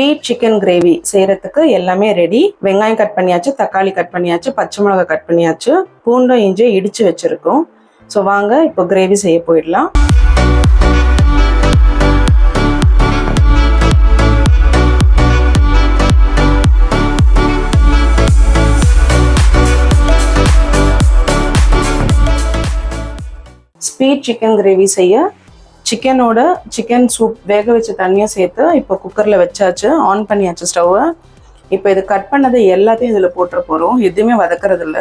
Sweet chicken gravy செய்யறதுக்கு எல்லாமே ready வெங்காயம் கட் பண்ணியாச்சு தக்காளி கட் பண்ணியாச்சு பச்சை மிளகாய் கட் பண்ணியாச்சு. பூண்டும் இஞ்சியும் இடிச்சு வச்சிருக்கோம். ஸோ வாங்க இப்போ கிரேவி செய்ய போயிடலாம். ஸ்வீட் சிக்கன் கிரேவி செய்ய சிக்கனோட சிக்கன் சூப் வேக வச்ச தண்ணியை சேர்த்து இப்போ குக்கரில் வச்சாச்சு ஆன் பண்ணியாச்சு ஸ்டவ்வை இப்போ இது கட் பண்ணது எல்லாத்தையும் இதில் போட்டுற போகிறோம் எதுவுமே வதக்கிறதில்ல.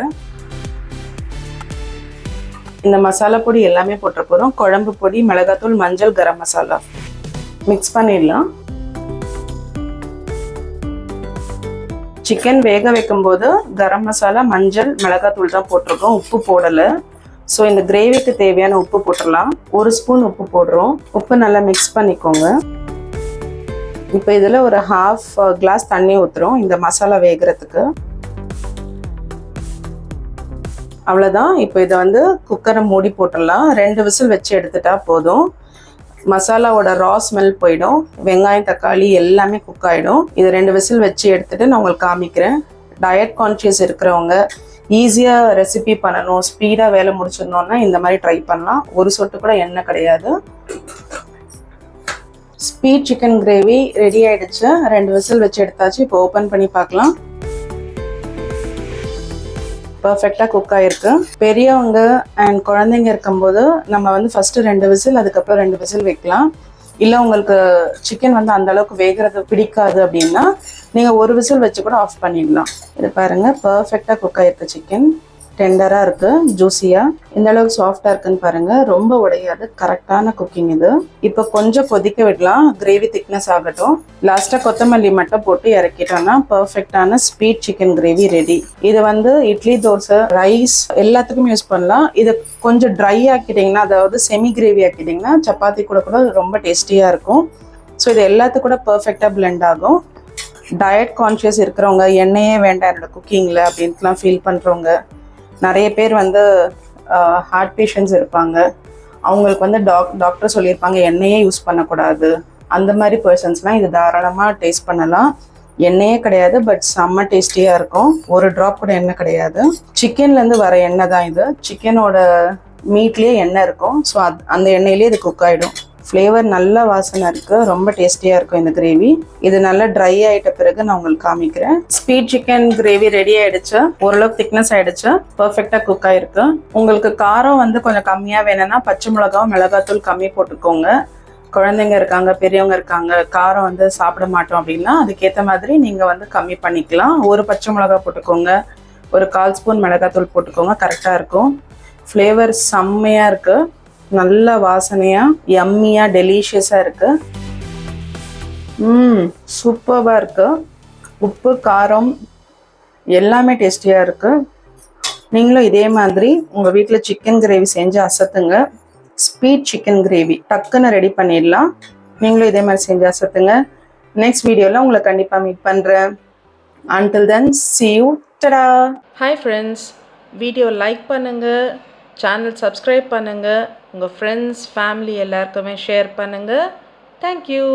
இந்த மசாலா பொடி எல்லாமே போட்டுற போகிறோம் குழம்பு பொடி மிளகாத்தூள் மஞ்சள் கரம் மசாலா. மிக்ஸ் பண்ணிடலாம். சிக்கன் வேக வைக்கும்போது கரம் மசாலா மஞ்சள் மிளகாத்தூள் தான் போட்டிருக்கோம். உப்பு போடலை. ஸோ இந்த கிரேவிக்கு தேவையான உப்பு போட்டுடலாம். ஒரு ஸ்பூன் உப்பு போடுறோம். உப்பு நல்லா மிக்ஸ் பண்ணிக்கோங்க. இப்போ இதில் ஒரு ஹாஃப் கிளாஸ் தண்ணி ஊற்றுறோம் இந்த மசாலா வேகிறதுக்கு. அவ்வளோதான் இப்போ இதை வந்து குக்கரை மூடி போட்டுடலாம். ரெண்டு விசில் வச்சு எடுத்துட்டா போதும். மசாலாவோட ரா ஸ்மெல் போயிடும். வெங்காயம் தக்காளி எல்லாமே குக் ஆகிடும் இது ரெண்டு விசில் வச்சு எடுத்துகிட்டு நான் உங்களுக்கு காமிக்கிறேன். டயட் கான்ஷியஸ் இருக்கிறவங்க ஈஸியாக ரெசிபி பண்ணணும் ஸ்பீடாக வேலை முடிச்சிடணுன்னா இந்த மாதிரி ட்ரை பண்ணலாம். ஒரு சொட்டு கூட எண்ணெய் கிடையாது. ஸ்பீட் சிக்கன் கிரேவி ரெடி ஆயிடுச்சு. ரெண்டு விசில் வச்சு எடுத்தாச்சு. இப்போ ஓப்பன் பண்ணி பார்க்கலாம். பர்ஃபெக்டாக குக் ஆகிருக்கு பெரியவங்க அண்ட் குழந்தைங்க இருக்கும்போது நம்ம வந்து ஃபஸ்ட்டு ரெண்டு விசில் அதுக்கப்புறம் ரெண்டு விசில் வைக்கலாம். இல்லை உங்களுக்கு சிக்கன் வந்து அந்த அளவுக்கு வேகிறது பிடிக்காது அப்படின்னா நீங்கள் ஒரு விசில் வச்சு கூட ஆஃப் பண்ணிடலாம். இது பாருங்க பர்ஃபெக்டாக குக் ஆயிருக்கு சிக்கன் டெண்டராக இருக்குது ஜூஸியாக இந்த அளவுக்கு சாஃப்டாக இருக்குன்னு பாருங்கள் ரொம்ப உடையாது கரெக்டான குக்கிங் இது. இப்போ கொஞ்சம் கொதிக்க விடலாம். கிரேவி திக்னஸ் ஆகட்டும். லாஸ்ட்டாக கொத்தமல்லி மட்டும் போட்டு இறக்கிட்டோம்னா பர்ஃபெக்டான ஸ்வீட் சிக்கன் கிரேவி ரெடி இது வந்து இட்லி தோசை ரைஸ் எல்லாத்துக்கும் யூஸ் பண்ணலாம். இதை கொஞ்சம் ட்ரை ஆக்கிட்டிங்கன்னா அதாவது செமி கிரேவி ஆக்கிட்டிங்கன்னா சப்பாத்தி கூட கூட ரொம்ப டேஸ்டியாக இருக்கும். ஸோ இது எல்லாத்துக்கும் கூட பர்ஃபெக்டாக பிளெண்ட் ஆகும். டயட் கான்ஷியஸ் இருக்கிறவங்க எண்ணெயே வேண்டாம் என்னோட குக்கிங்கில் அப்படின்ட்டுலாம் ஃபீல் பண்ணுறவங்க நிறைய பேர் வந்து ஹார்ட் பேஷண்ட்ஸ் இருப்பாங்க. அவங்களுக்கு வந்து டாக் டாக்டர் சொல்லியிருப்பாங்க எண்ணெயே யூஸ் பண்ணக்கூடாது. அந்த மாதிரி பர்சன்ஸ்லாம் இது தாராளமாக டேஸ்ட் பண்ணலாம். எண்ணெயே கிடையாது பட் செம்ம டேஸ்டியாக இருக்கும். ஒரு ட்ராப் கூட எண்ணெய் கிடையாது. சிக்கன்லேருந்து வர எண்ணெய் தான் இது. சிக்கனோட மீட்லேயே எண்ணெய் இருக்கும். ஸோ அது அந்த எண்ணெயிலே இது குக் ஆகிடும் ஃப்ளேவர் நல்ல வாசனை இருக்குது ரொம்ப டேஸ்டியாக இருக்கும் இந்த கிரேவி இது நல்லா ட்ரை ஆகிட்ட பிறகு நான் உங்களுக்கு காமிக்கிறேன். ஸ்பீட் சிக்கன் கிரேவி ரெடி ஆகிடுச்சு ஓரளவுக்கு திக்னஸ் ஆகிடுச்சு பர்ஃபெக்டாக குக் ஆகிருக்கு உங்களுக்கு காரம் வந்து கொஞ்சம் கம்மியாக வேணும்னா பச்சை மிளகாவும் மிளகாத்தூள் கம்மி போட்டுக்கோங்க. குழந்தைங்க இருக்காங்க பெரியவங்க இருக்காங்க காரம் வந்து சாப்பிட மாட்டோம் அப்படின்னா அதுக்கேற்ற மாதிரி நீங்கள் வந்து கம்மி பண்ணிக்கலாம். ஒரு பச்சை மிளகா போட்டுக்கோங்க. ஒரு கால் ஸ்பூன் மிளகாத்தூள் போட்டுக்கோங்க. கரெக்டாக இருக்கும். ஃப்ளேவர் செம்மையாக இருக்குது நல்ல வாசனையாக யம்மியாக டெலிஷியஸாக இருக்குது ம் சூப்பராக இருக்குது உப்பு காரம் எல்லாமே டேஸ்டியாக இருக்குது நீங்களும் இதே மாதிரி உங்கள் வீட்டில் சிக்கன் கிரேவி செஞ்சு அசத்துங்க. ஸ்வீட் சிக்கன் கிரேவி டக்குன்னு ரெடி பண்ணிடலாம். நீங்களும் இதே மாதிரி செஞ்சு அசத்துங்க. நெக்ஸ்ட் வீடியோவில் உங்களை கண்டிப்பாக மீட் பண்ணுறேன் until then see you tata hi friends video like பண்ணுங்கள் சேனல் சப்ஸ்கிரைப் பண்ணுங்கள் உங்கள் ஃப்ரெண்ட்ஸ் ஃபேமிலி எல்லாருக்குமே ஷேர் பண்ணுங்கள் தேங்க்யூ